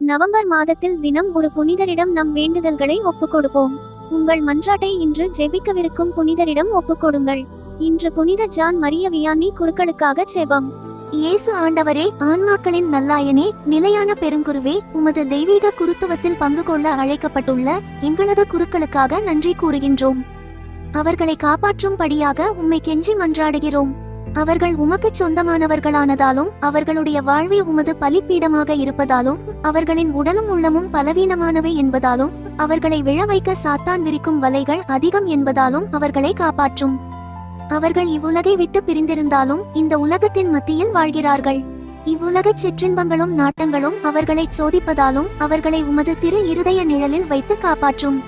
November மாதத்தில் தினம் ஒரு புனிதரிடம் நம் வேண்டுதல்களை ஒப்புக்கொடுப்போம். உங்கள் மன்றாட்டை இன்று ஜெபிக்கவிருக்கும் புனிதரிடம் ஒப்புக்கொடுங்கள். இன்று புனித ஜான் மரிய வியானி குருக்களுக்காக ஜெபம். இயேசு ஆண்டவரே ஆன்மாக்களின் நல்லாயனே நிலையான பெருங்குருவே உமது தெய்வீக குருத்துவத்தில் பங்கு கொள்ள அழைக்கப்பட்டுள்ள எங்களது குருக்களுக்காக நன்றி கூறுகின்றோம். அவர்களை காப்பாற்றும்படியாக உம்மை கெஞ்சி மன்றாடுகிறோம். அவர்கள் உமக்கு சொந்தமானவர்களானதாலும் அவர்களுடைய வாழ்வை உமது பலிப்பீடமாக இருப்பதாலும் அவர்களின் உடலும் உள்ளமும் பலவீனமானவை என்பதாலும் அவர்களை விழ வைக்க சாத்தான் விரிக்கும் வலைகள் அதிகம் என்பதாலும் அவர்களை காப்பாற்றும். அவர்கள் இவ்வுலகை விட்டு பிரிந்திருந்தாலும் இந்த உலகத்தின் மத்தியில் வாழ்கிறார்கள். இவ்வுலகச் சிற்றின்பங்களும் நாட்டங்களும் அவர்களை சோதிப்பதாலும் அவர்களை உமது திரு இருதய நிழலில் வைத்து காப்பாற்றும்.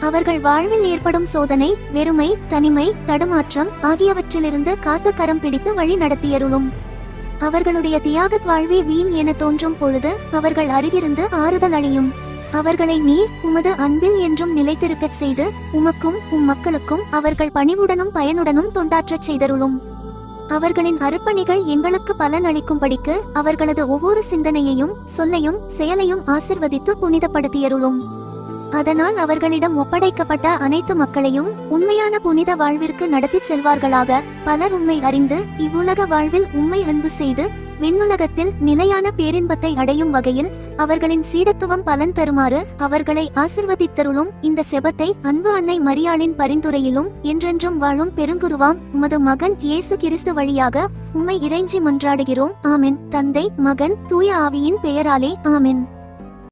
அவர்கள் வாழ்வில் ஏற்படும் சோதனை வெறுமை தனிமை தடுமாற்றம் ஆகியவற்றிலிருந்து காத்து கரம் பிடித்து வழி நடத்தியருளும். அவர்களுடைய தியாகத் வாழ்வே வீண் என தோன்றும் பொழுது அவர்கள் அருகிருந்து ஆறுதல் அடையும் அவர்களை நீர் உமது அன்பில் என்றும் நிலைத்திருக்கச் செய்து உமக்கும் உம் மக்களுக்கும் அவர்கள் பணிவுடனும் பயனுடனும் தொண்டாற்றச் செய்தருளும். அவர்களின் அர்ப்பணிகள் எங்களுக்கு பலன் அளிக்கும்படிக்கு அவர்களது ஒவ்வொரு சிந்தனையையும் சொல்லையும் செயலையும் ஆசிர்வதித்து புனிதப்படுத்தியருளும். அதனால் அவர்களிடம் ஒப்படைக்கப்பட்ட அனைத்து மக்களையும் உண்மையான புனித வாழ்விற்கு நடத்தி செல்வார்களாக. பலர் உண்மை அறிந்து இவ்வுலக வாழ்வில் உண்மை அன்பு செய்து விண்ணுலகத்தில் நிலையான பேரின்பத்தை அடையும் வகையில் அவர்களின் சீடத்துவம் பலன் தருமாறு அவர்களை ஆசிர்வதித்தருளும் இந்த செபத்தை அன்பு அன்னை மரியாளின் பரிந்துரையிலும் என்றென்றும் வாழும் பெருங்குருவாம் உமது மகன் இயேசு கிறிஸ்து வழியாக உம்மை இறைஞ்சி மன்றாடுகிறோம். ஆமென். தந்தை மகன் தூய ஆவியின் பெயராலே ஆமென்.